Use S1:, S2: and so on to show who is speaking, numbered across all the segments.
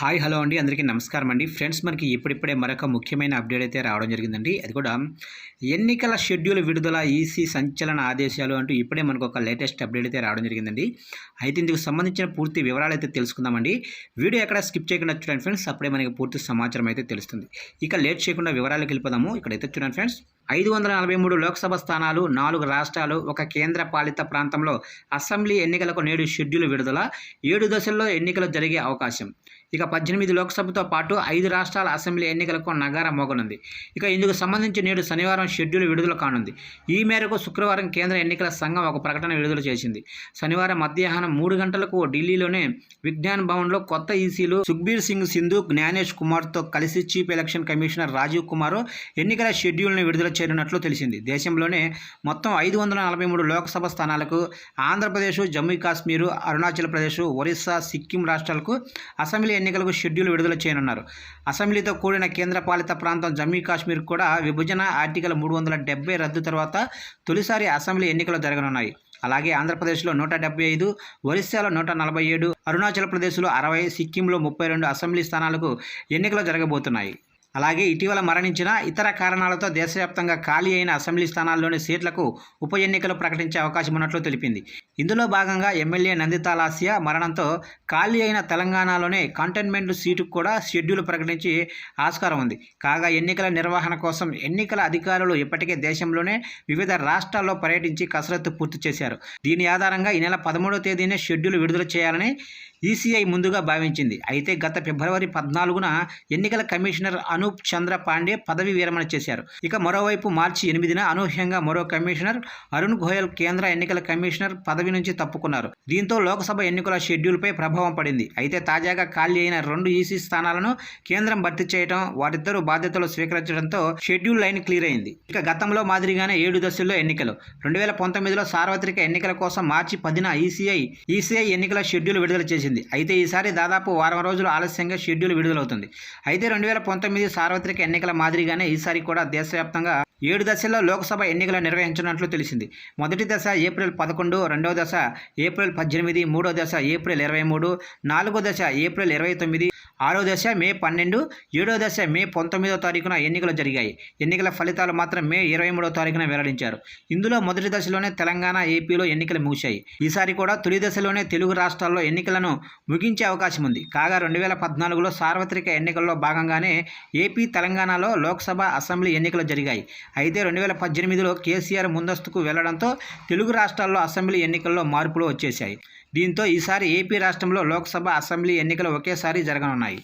S1: Hi hello అండి. అందరికీ నమస్కారం అండి. ఫ్రెండ్స్ మనకి ఇప్పుడిప్పుడే మరొక ముఖ్యమైన అప్డేట్ అయితే రావడం జరిగిందండి. అది కూడా ఎన్నికల షెడ్యూల్ విడుదల ఈసీ సంచలన ఆదేశాలు అంటూ ఇప్పుడే మనకు ఒక లేటెస్ట్ అప్డేట్ అయితే రావడం జరిగిందండి. అయితే ఇందుకు సంబంధించిన పూర్తి వివరాలు అయితే తెలుసుకుందామండి. వీడియో ఎక్కడ స్కిప్ చేయకుండా చూడండి ఫ్రెండ్స్. అప్పుడే మనకి పూర్తి సమాచారం అయితే తెలుస్తుంది. ఇక లేట్ చేయకుండా వివరాలకు వెళ్ళిపోదాము. ఇక్కడైతే చూడండి ఫ్రెండ్స్. ఐదు వందల నలభై మూడు లోక్సభ స్థానాలు నాలుగు రాష్ట్రాలు ఒక కేంద్ర పాలిత ప్రాంతంలో అసెంబ్లీ ఎన్నికలకు నేడు షెడ్యూల్ విడుదల ఏడు దశల్లో ఎన్నికలు జరిగే అవకాశం. ఇక పద్దెనిమిది లోక్సభతో పాటు ఐదు రాష్ట్రాల అసెంబ్లీ ఎన్నికలకు నగారం మోగనుంది. ఇక ఇందుకు సంబంధించి నేడు శనివారం షెడ్యూల్ విడుదల కానుంది. ఈ మేరకు శుక్రవారం కేంద్ర ఎన్నికల సంఘం ఒక ప్రకటన విడుదల చేసింది. శనివారం మధ్యాహ్నం మూడు గంటలకు ఢిల్లీలోనే విజ్ఞాన్ భవన్లో కొత్త ఈసీలు సుఖ్బీర్ సింగ్ సింధు జ్ఞానేష్ కుమార్తో కలిసి chief election commissioner Rajiv Kumar ఎన్నికల షెడ్యూల్ను విడుదల చేరినట్లు తెలిసింది. దేశంలోనే మొత్తం ఐదు వందల నలభై మూడు లోక్సభ స్థానాలకు ఆంధ్రప్రదేశ్ జమ్మూ కాశ్మీరు అరుణాచల్ ప్రదేశ్ ఒరిస్సా సిక్కిం రాష్ట్రాలకు అసెంబ్లీ ఎన్నికలకు షెడ్యూల్ విడుదల చేయనున్నారు. అసెంబ్లీతో కూడిన కేంద్రపాలిత ప్రాంతం జమ్మూ కాశ్మీర్ కూడా విభజన ఆర్టికల్ మూడు వందల డెబ్బై రద్దు తర్వాత తొలిసారి అసెంబ్లీ ఎన్నికలు జరగనున్నాయి. అలాగే ఆంధ్రప్రదేశ్లో నూట డెబ్బై ఐదు ఒరిస్సాలో నూట నలభై ఏడు అరుణాచల్ ప్రదేశ్లో అరవై సిక్కింలో ముప్పై రెండు అసెంబ్లీ స్థానాలకు ఎన్నికలు జరగబోతున్నాయి. అలాగే ఇటీవల మరణించిన ఇతర కారణాలతో దేశవ్యాప్తంగా ఖాళీ అయిన అసెంబ్లీ స్థానాల్లోని సీట్లకు ఉప ఎన్నికలు ప్రకటించే అవకాశం ఉన్నట్లు తెలిపింది. ఇందులో భాగంగా ఎమ్మెల్యే నందితాలాసియా మరణంతో ఖాళీ అయిన తెలంగాణలోనే కంటైన్మెంట్ సీటుకు కూడా షెడ్యూల్ ప్రకటించి ఆస్కారం ఉంది. కాగా ఎన్నికల నిర్వహణ కోసం ఎన్నికల అధికారులు ఇప్పటికే దేశంలోనే వివిధ రాష్ట్రాల్లో పర్యటించి కసరత్తు పూర్తి చేశారు. దీని ఆధారంగా ఈ నెల పదమూడో తేదీనే షెడ్యూల్ విడుదల చేయాలని ఈసీఐ ముందుగా భావించింది. అయితే గత ఫిబ్రవరి పద్నాలుగున ఎన్నికల కమిషనర్ అనూప్ చంద్ర పాండే పదవి విరమణ చేశారు. ఇక మరోవైపు మార్చి ఎనిమిదిన అనూహ్యంగా మరో కమిషనర్ అరుణ్ గోయల్ కేంద్ర ఎన్నికల కమిషనర్ పదవి నుంచి తప్పుకున్నారు. దీంతో లోక్సభ ఎన్నికల షెడ్యూల్పై ప్రభావం పడింది. అయితే తాజాగా ఖాళీ అయిన రెండు ఈసీ స్థానాలను కేంద్రం భర్తీ చేయడం వారిద్దరూ బాధ్యతలు స్వీకరించడంతో షెడ్యూల్ లైన్ క్లియర్ అయింది. ఇక గతంలో మాదిరిగానే ఏడు దశల్లో ఎన్నికలు. రెండు వేల పంతొమ్మిదిలో సార్వత్రిక ఎన్నికల కోసం మార్చి పదిన ఈసీఐ ఈసీఐ ఎన్నికల షెడ్యూల్ విడుదల చేసింది. అయితే ఈసారి దాదాపు వారం రోజులు ఆలస్యంగా షెడ్యూల్ విడుదలవుతుంది. అయితే రెండు వేల పంతొమ్మిది సార్వత్రిక ఎన్నికల మాదిరిగానే ఈసారి కూడా దేశవ్యాప్తంగా ఏడు దశల్లో లోక్సభ ఎన్నికలు నిర్వహించనున్నట్లు తెలిసింది. మొదటి దశ ఏప్రిల్ పదకొండు రెండవ దశ ఏప్రిల్ పద్దెనిమిది మూడో దశ ఏప్రిల్ ఇరవై మూడు నాలుగో దశ ఏప్రిల్ ఇరవై తొమ్మిది ఆరో దశ మే పన్నెండు ఏడో దశ మే పంతొమ్మిదో తారీఖున ఎన్నికలు జరిగాయి. ఎన్నికల ఫలితాలు మాత్రం మే ఇరవై మూడో తారీఖున వెల్లడించారు. ఇందులో మొదటి దశలోనే తెలంగాణ ఏపీలో ఎన్నికలు ముగిశాయి. ఈసారి కూడా తొలి దశలోనే తెలుగు రాష్ట్రాల్లో ఎన్నికలను ముగించే అవకాశం ఉంది. కాగా రెండు వేల పద్నాలుగులో సార్వత్రిక ఎన్నికల్లో భాగంగానే ఏపీ తెలంగాణలో లోక్సభ అసెంబ్లీ ఎన్నికలు జరిగాయి. అయితే రెండు వేల పద్దెనిమిదిలో కేసీఆర్ ముందస్తుకు వెళ్ళడంతో తెలుగు రాష్ట్రాల్లో అసెంబ్లీ ఎన్నికల్లో మార్పులు వచ్చేశాయి. దీంతో ఈసారి ఏపీ రాష్ట్రంలో లోక్సభ అసెంబ్లీ ఎన్నికలు ఒకేసారి జరగనున్నాయి.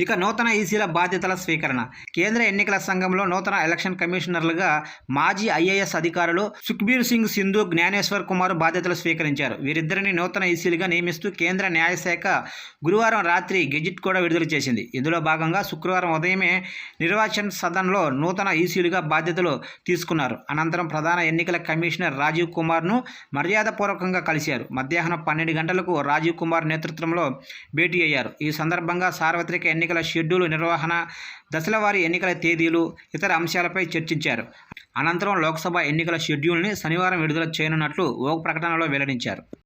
S1: ఇక నూతన ఈసీల బాధ్యతల స్వీకరణ. కేంద్ర ఎన్నికల సంఘంలో నూతన ఎలక్షన్ కమిషనర్లుగా మాజీ ఐఏఎస్ అధికారులు సుఖ్బీర్ సింగ్ సింధు జ్ఞానేశ్వర్ కుమార్ బాధ్యతలు స్వీకరించారు. వీరిద్దరిని నూతన ఈసీలుగా నియమిస్తూ కేంద్ర న్యాయశాఖ గురువారం రాత్రి గెజిట్ కూడా విడుదల చేసింది. ఇందులో భాగంగా శుక్రవారం ఉదయమే నిర్వాచన్ సదన్లో నూతన ఈసీలుగా బాధ్యతలు తీసుకున్నారు. అనంతరం ప్రధాన ఎన్నికల కమిషనర్ రాజీవ్ కుమార్ను మర్యాదపూర్వకంగా కలిశారు. మధ్యాహ్నం పన్నెండు గంటలకు రాజీవ్ కుమార్ నేతృత్వంలో భేటీ అయ్యారు. ఈ సందర్భంగా సార్వత్రిక ఎన్నికల షెడ్యూల్ నిర్వహణ దశలవారీ ఎన్నికల తేదీలు ఇతర అంశాలపై చర్చించారు. అనంతరం లోక్సభ ఎన్నికల షెడ్యూల్ని శనివారం విడుదల చేయనున్నట్లు ఓ ప్రకటనలో వెల్లడించారు.